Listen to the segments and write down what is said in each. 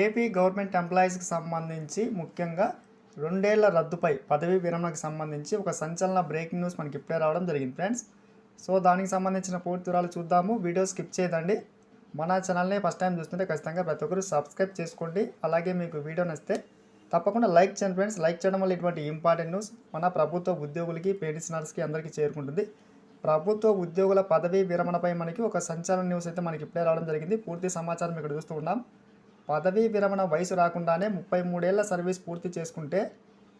AP government ఎంప్లాయీస్కి సంబంధించి ముఖ్యంగా రెండేళ్ళ రద్దుపై పదవీ విరమణకు సంబంధించి ఒక సంచలన బ్రేకింగ్ న్యూస్ మనకి ఇప్పుడే రావడం జరిగింది ఫ్రెండ్స్. సో దానికి సంబంధించిన పూర్తి వివరాలు చూద్దాము. వీడియో స్కిప్ చేయదండి. మన ఛానల్ని ఫస్ట్ టైం చూస్తుంటే ఖచ్చితంగా ప్రతి ఒక్కరు సబ్స్క్రైబ్ చేసుకోండి. అలాగే మీకు వీడియో నచ్చితే తప్పకుండా లైక్ చేయండి ఫ్రెండ్స్. లైక్ చేయడం వల్ల ఇటువంటి ఇంపార్టెంట్ న్యూస్ మన ప్రభుత్వ ఉద్యోగులకి పెన్షనర్స్కి అందరికీ చేరుకుంటుంది. ప్రభుత్వ ఉద్యోగుల పదవీ విరమణపై మనకి ఒక సంచలన న్యూస్ అయితే మనకి ఇప్పుడే రావడం జరిగింది. పూర్తి సమాచారం ఇక్కడ చూస్తూ ఉన్నాం. పదవీ విరమణ వయసు రాకుండానే ముప్పై మూడేళ్ళ సర్వీస్ పూర్తి చేసుకుంటే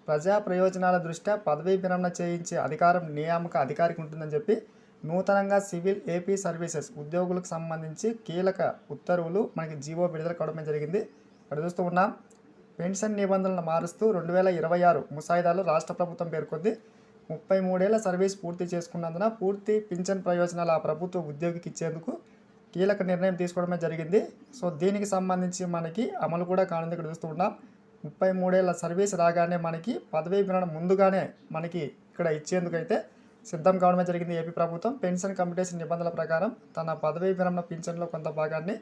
ప్రజా ప్రయోజనాల దృష్ట్యా పదవీ విరమణ చేయించే అధికారం నియామక అధికారికి ఉంటుందని చెప్పి నూతనంగా సివిల్ ఏపీ సర్వీసెస్ ఉద్యోగులకు సంబంధించి కీలక ఉత్తర్వులు మనకి జీవో విడుదల కావడమే జరిగింది. ఇక్కడ చూస్తూ ఉన్నాం. పెన్షన్ నిబంధనలను మారుస్తూ రెండు వేల ఇరవై ఆరు ముసాయిదాలో రాష్ట్ర ప్రభుత్వం పేర్కొంది. ముప్పై మూడేళ్ళ సర్వీస్ పూర్తి చేసుకున్నందున పూర్తి పింఛన్ ప్రయోజనాలు ఆ ప్రభుత్వ ఉద్యోగికి ఇచ్చేందుకు కీలక నిర్ణయం తీసుకోవడమే జరిగింది. సో దీనికి సంబంధించి మనకి అమలు కూడా కానుంది ఇక్కడ చూస్తూ ఉన్నాం. ముప్పై మూడేళ్ళ సర్వీస్ రాగానే మనకి పదవీ విరమణ ముందుగానే మనకి ఇక్కడ ఇచ్చేందుకైతే సిద్ధం కావడమే జరిగింది ఏపీ ప్రభుత్వం. పెన్షన్ కంపిటేషన్ నిబంధనల ప్రకారం తన పదవీ విరమణ పింఛన్లో కొంత భాగాన్ని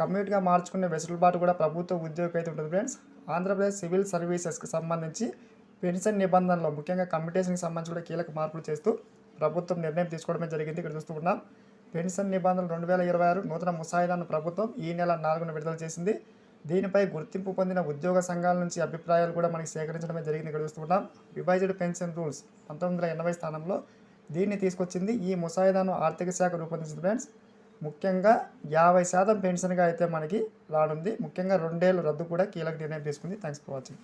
కమ్యూనిటీగా మార్చుకునే వెసులుబాటు కూడా ప్రభుత్వ ఉద్యోగికి అయితే ఉంటుంది ఫ్రెండ్స్. ఆంధ్రప్రదేశ్ సివిల్ సర్వీసెస్కి సంబంధించి పెన్షన్ నిబంధనలో ముఖ్యంగా కమ్యూనిటేషన్కి సంబంధించి కూడా కీలక మార్పులు చేస్తూ ప్రభుత్వం నిర్ణయం తీసుకోవడమే జరిగింది ఇక్కడ చూస్తూ ఉన్నాం. పెన్షన్ నిబంధనలు రెండు వేల ఇరవై ఆరు నూతన ముసాయిదాను ప్రభుత్వం ఈ నెల నాలుగున విడుదల చేసింది. దీనిపై గుర్తింపు పొందిన ఉద్యోగ సంఘాల నుంచి అభిప్రాయాలు కూడా మనకి సేకరించడమే జరిగింది ఇక్కడ చూస్తున్నాం రివైజ్డ్ పెన్షన్ రూల్స్ పంతొమ్మిది వందల ఎనభై స్థానంలో దీన్ని తీసుకొచ్చింది ఈ ముసాయిదాను ఆర్థిక శాఖ రూపొందించింది ఫ్రెండ్స్. ముఖ్యంగా యాభై శాతం పెన్షన్గా అయితే మనకి రానుంది. ముఖ్యంగా రెండేళ్ళు రద్దు కూడా కీలక నిర్ణయం తీసుకుంది. Thanks for watching.